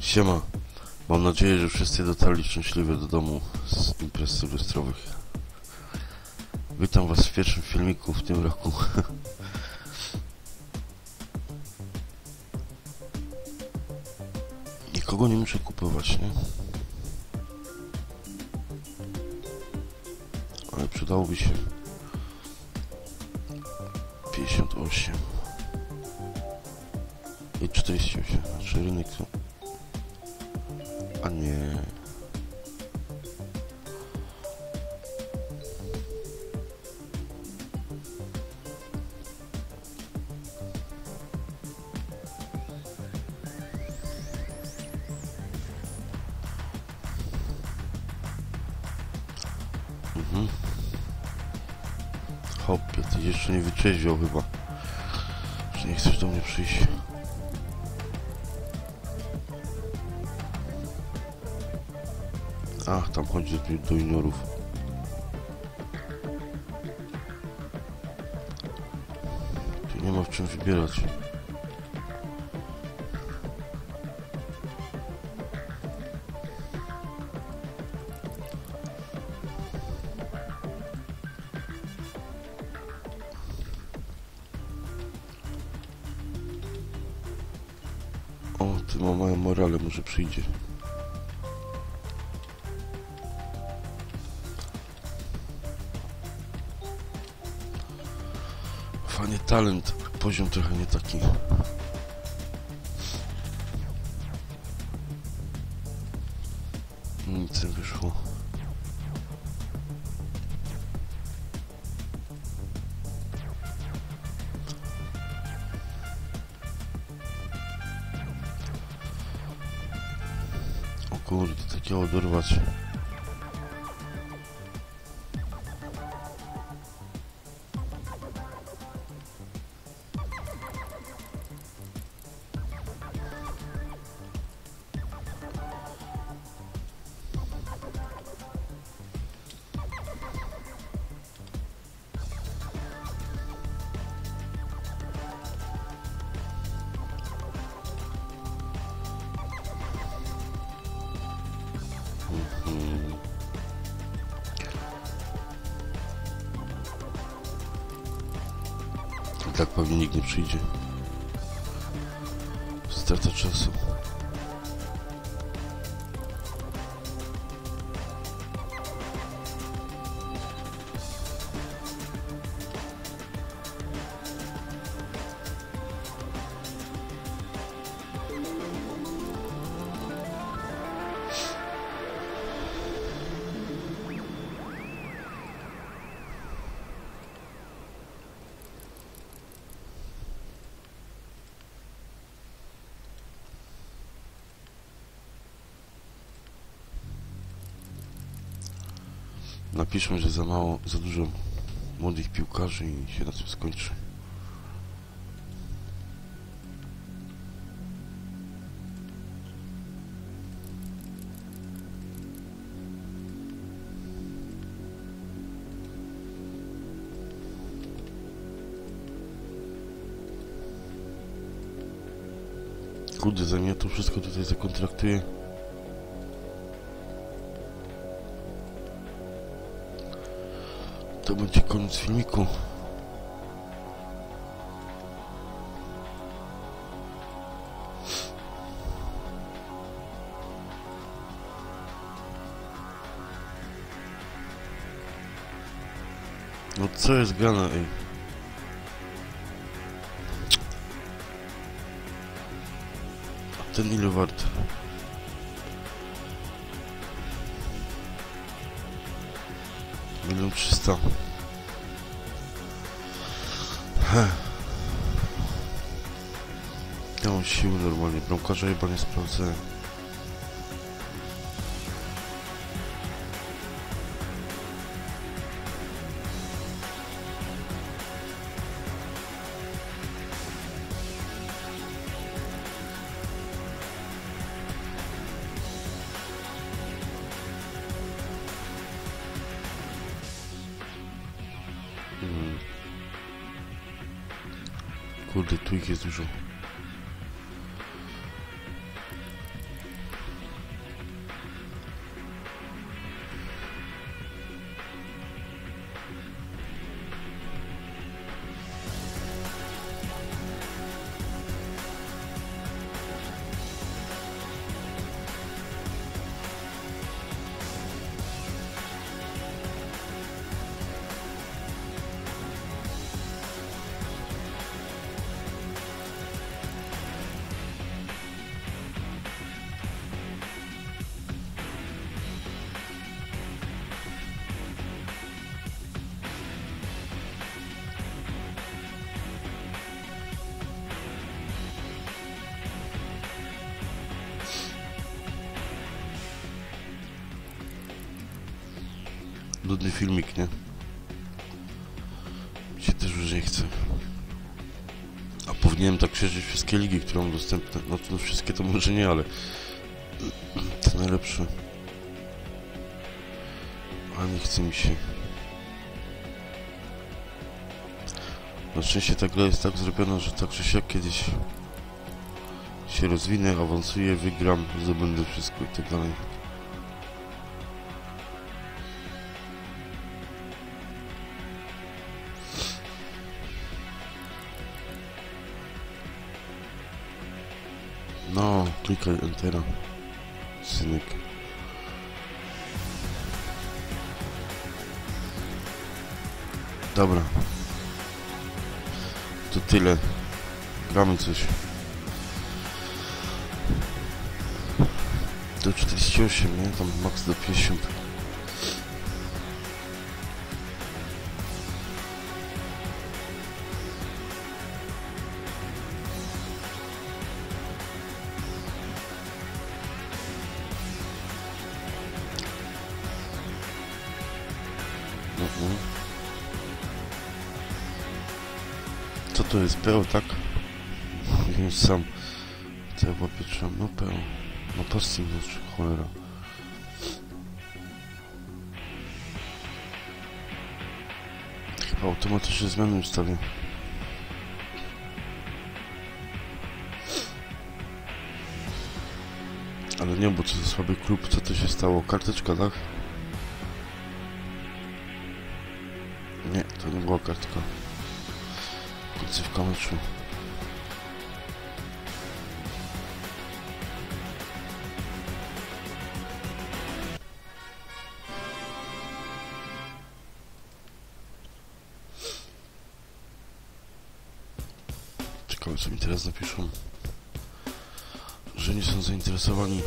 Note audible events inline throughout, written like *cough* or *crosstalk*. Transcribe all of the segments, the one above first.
Siema. Mam nadzieję, że wszyscy dotarli szczęśliwie do domu z imprez sylwestrowych. Witam was w pierwszym filmiku w tym roku. *laughs* Nikogo nie muszę kupować, nie? Ale przydałoby się 58 i 48, znaczy rynek. A nie... Mhm. Hopie, ty jeszcze nie wyczeźwiał chyba. Że nie chcesz do mnie przyjść. Ach, tam chodzi do, do juniorów. Tu nie ma w czym wybierać. O, ty ma małe morale, może przyjdzie. Talent, poziom trochę nie taki. Pewnie nikt nie przyjdzie. Strata czasu. Napiszmy, że za mało, za dużo młodych piłkarzy i się na tym skończy. Kurde, zanim ja to wszystko tutaj zakontraktuję. Będzie koniec filmiku. No co jest grane, ej? A ten ile wart? Milion trzysta. Ja mam siły normalnie, bramkarza chyba nie sprawdzę. Kurde, tu ich jest dużo. Nudny filmik, nie? Mi się też już nie chce. A powinienem tak przeżyć wszystkie ligi, które mam dostępne. No, no wszystkie to może nie, ale te najlepsze. A nie chce mi się. Na szczęście ta gra jest tak zrobiona, że tak czy siak kiedyś się rozwinę, awansuję, wygram, zdobędę wszystko i tak dalej. Klikaj Entera, synek. Dobra. To tyle. Gramy coś. Do 48, nie? Tam max do 50. to jest? Peł, tak? Wiem sam. Co ja No peł. No to z tym cholera. Chyba automatycznie zmiany ustawię. Ale nie, bo co za słaby klub, co to się stało? Karteczka, tak? Nie, to nie była kartka. Końcówka meczu. Ciekawe co mi teraz napiszą. Że nie są zainteresowani.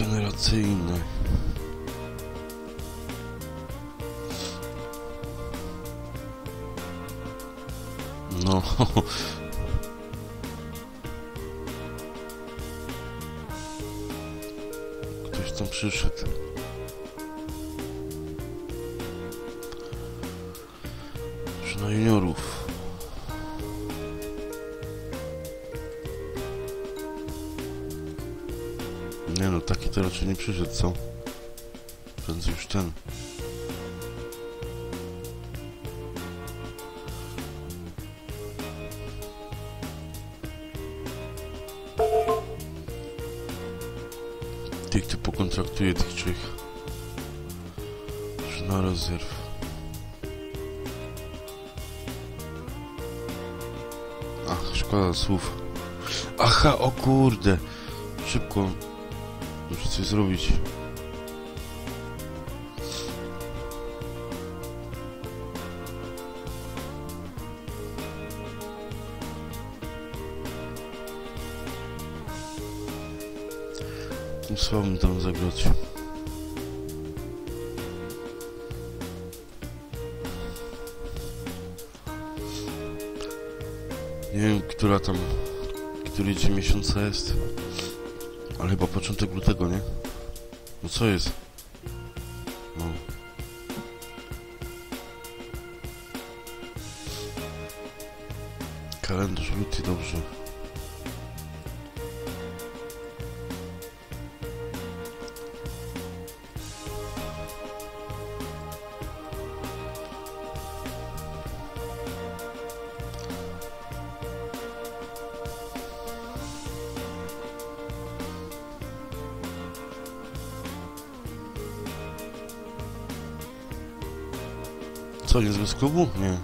Regeneracyjne. No, ktoś tam przyszedł. Nie przyszedł, co? Prędzej już ten. Tych, kto pokontraktuje tych trzech. Już na rezerw. Ach, szkoda słów. Aha, o kurde. Szybko. Muszę coś zrobić. Słabym tam zagrać. Nie wiem, która tam, który dzień miesiąca jest, ale chyba początek lutego, nie? No co jest? No. Kalendarz luty, dobrze. Co, nie z klubu? Nie.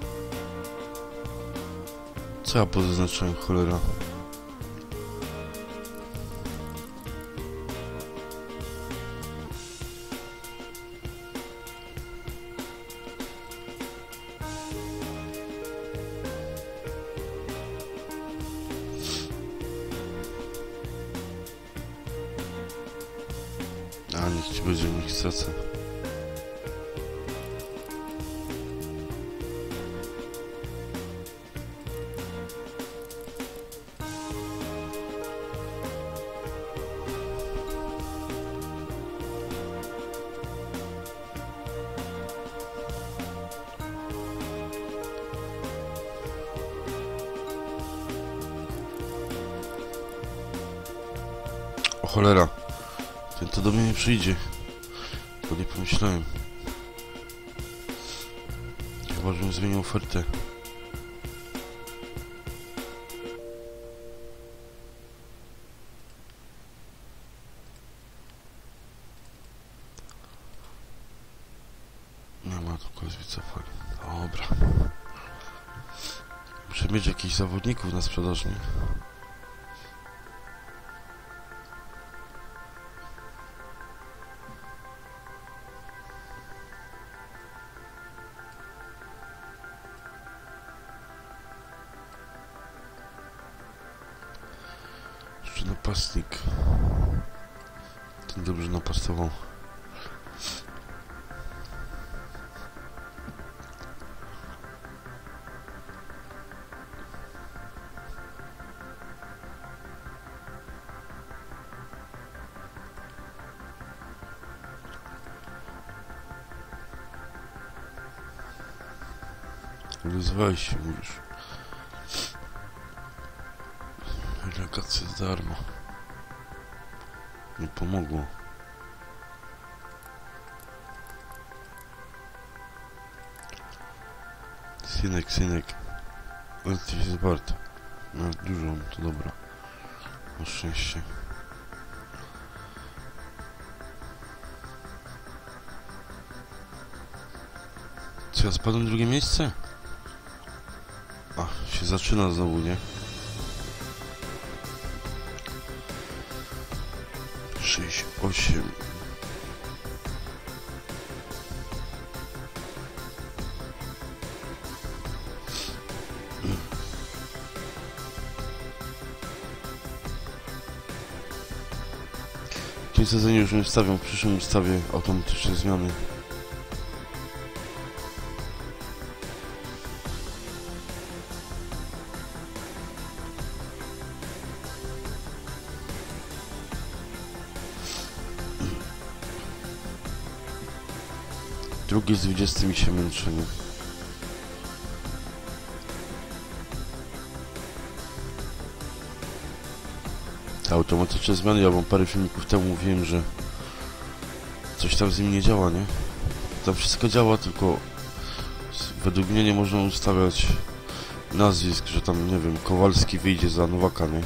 Co ja pozaznaczyłem, cholera? Cholera. Ten to do mnie nie przyjdzie. Bo nie pomyślałem. Chyba, żebym zmienił ofertę. Nie ma jest wycofaj. Dobra. Muszę mieć jakichś zawodników na sprzedaż, nie? Odezwałeś się, mówisz. Relokacja za darmo. Nie pomogło. Synek, synek. Ty jest wart. No, dużo, to dobra. Na szczęście. Co, ja spadłem drugie miejsce? A, się zaczyna znowu, nie? Sześć, osiem. W tym sezonie już nie wstawiam, w przyszłym ustawię automatyczne zmiany. Drugi z 20 mi się męczy, nie? Te automatyczne zmiany, ja wam parę filmików temu mówiłem, że coś tam z nim nie działa, nie? Tam wszystko działa, tylko według mnie nie można ustawiać nazwisk, że tam, nie wiem, Kowalski wyjdzie za Nowaka, nie?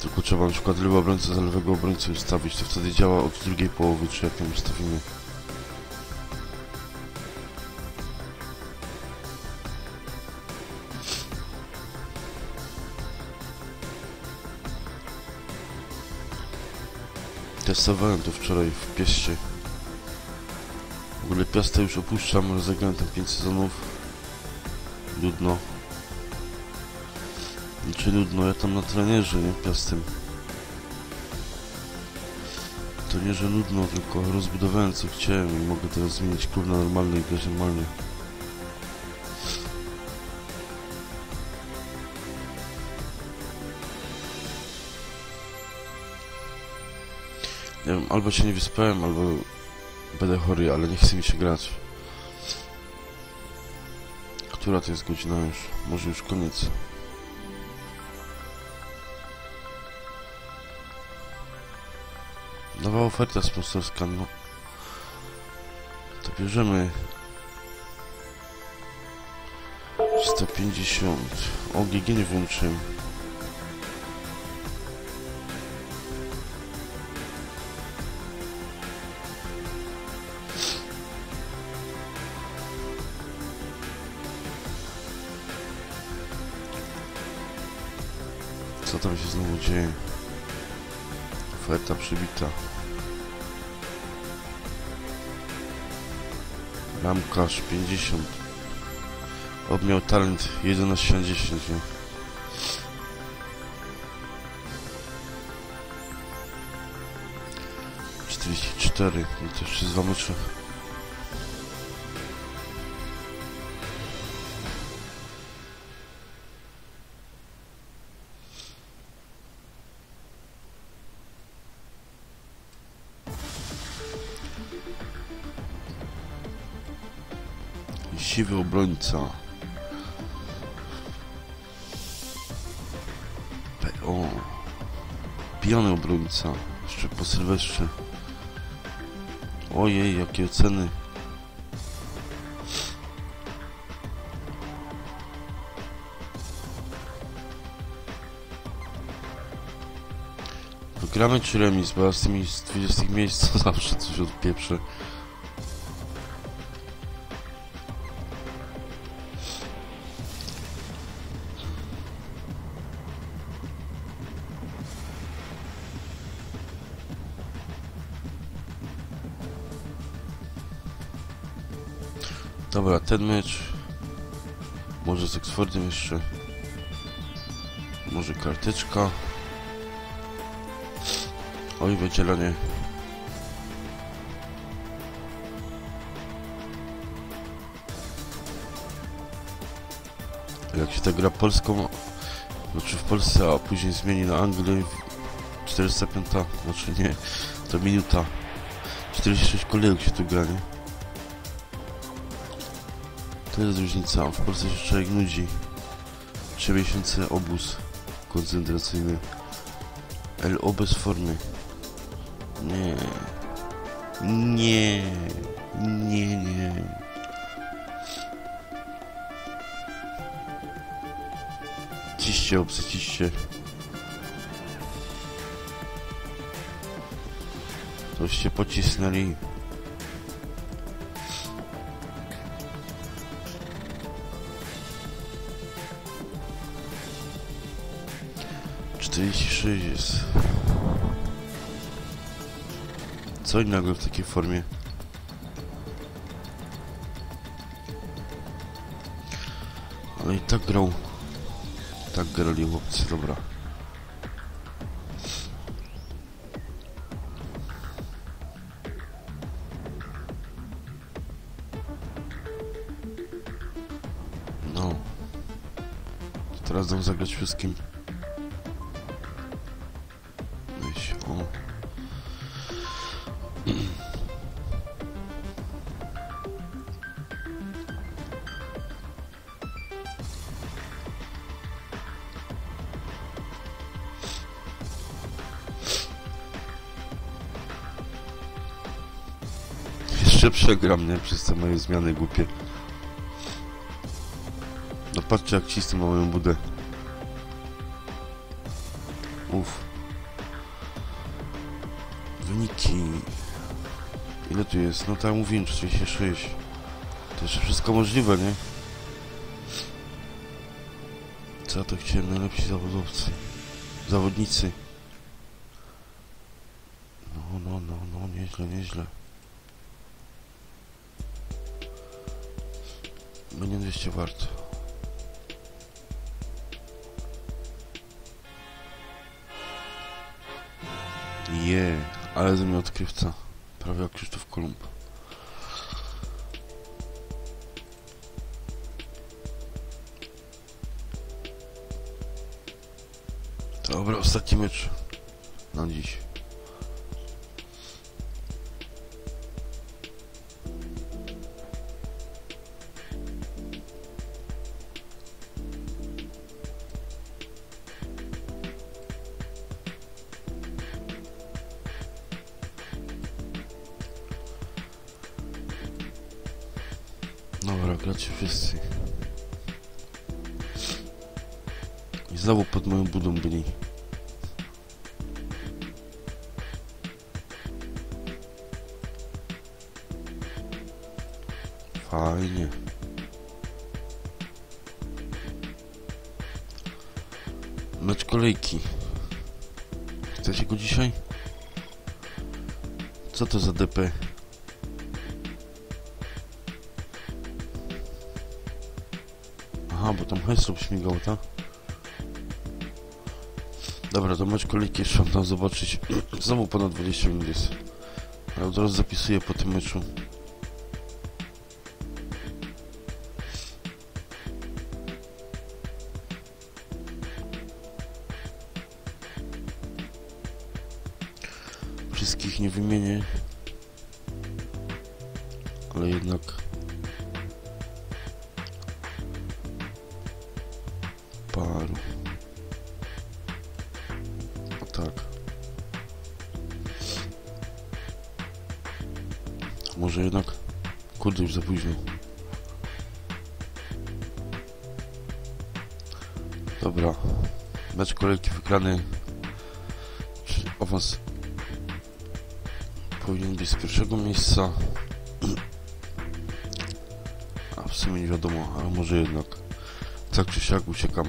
Tylko trzeba na przykład lewy obrońcę za lewego obrońcę ustawić, to wtedy działa od drugiej połowy, czy jak tam ustawimy. Testowałem to wczoraj w Pieście. W ogóle Piastę już opuszczam, rozegrałem tam 5 sezonów. Nudno. Znaczy nudno, ja tam na trenerze, nie Piastem. To nie, że nudno, tylko rozbudowałem co chciałem i mogę teraz zmienić klub na normalny i grać normalnie. Nie wiem, albo się nie wyspałem, albo będę chory, ale nie chce mi się grać. Która to jest godzina już? Może już koniec. Nowa oferta sponsorska, no. To bierzemy 150. OGG nie włączyłem. Co tam się znowu dzieje? Oferta przybita. Ramkarz 50. Obmiał talent 11 na 10. Nie? cztery. No to jeszcze dwa mecze. Siwy obrońca. O. Pijany obrońca. Jeszcze po Sylwestrze. Ojej, jakie oceny. Wygramy czy remis, bo ja z tymi z 20 miejsc to *laughs* zawsze coś odpieprzę. Ten mecz. Może z Oxfordem jeszcze. Może karteczka. Oj, wydzielenie. Jak się ta gra polską, znaczy w Polsce, a później zmieni na Anglię 405, znaczy nie, to minuta. 46 kolejek się tu gra, nie? To jest różnica. W Polsce się człowiek nudzi. 3 miesiące obóz koncentracyjny. LO bez formy. Nie. Nie. Nie, nie. Ciście, obcy, ciście. Toście pocisnęli. Czterdzieści sześć jest. Co innego w takiej formie? Ale i tak grał. Tak grali chłopcy, dobra. No. Teraz dam zagrać wszystkim. Jeszcze przegram, nie? Przez te moje zmiany głupie. No patrzcie jak cisnę moją budę. Uff. Wyniki. Ile tu jest? No tak mówiłem, 46. To jeszcze wszystko możliwe, nie? Co ja to chciałem? Najlepsi zawodowcy. Zawodnicy. No, no, no, no, nieźle, nieźle. Będzie 200 wart. Je, ale ze mnie odkrywca. Prawie jak Krzysztof Kolumb. Dobra, ostatni mecz na dziś. Gracie wszyscy. I znowu pod moją budą byli. Fajnie. Mecz kolejki. Chcecie go dzisiaj? Co to za DP? Aha, bo tam Heslop śmigał, tak? Dobra, to mecz kolejki jeszcze tam zobaczyć. *clears throat* Znowu ponad 20 minut jest. Ja od razu zapisuję po tym meczu. Wszystkich nie wymienię. Ale jednak... O tak. Może jednak... Kurde, już za późno. Dobra. Mecz kolejki wygrany. Czyli awans powinien być z pierwszego miejsca. *clears throat* A w sumie nie wiadomo, ale może jednak. Tak czy siak uciekam.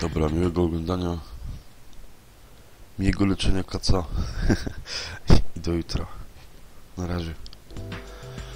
Dobra, miłego oglądania. Miłego leczenia kaca. *laughs* I do jutra. Na razie.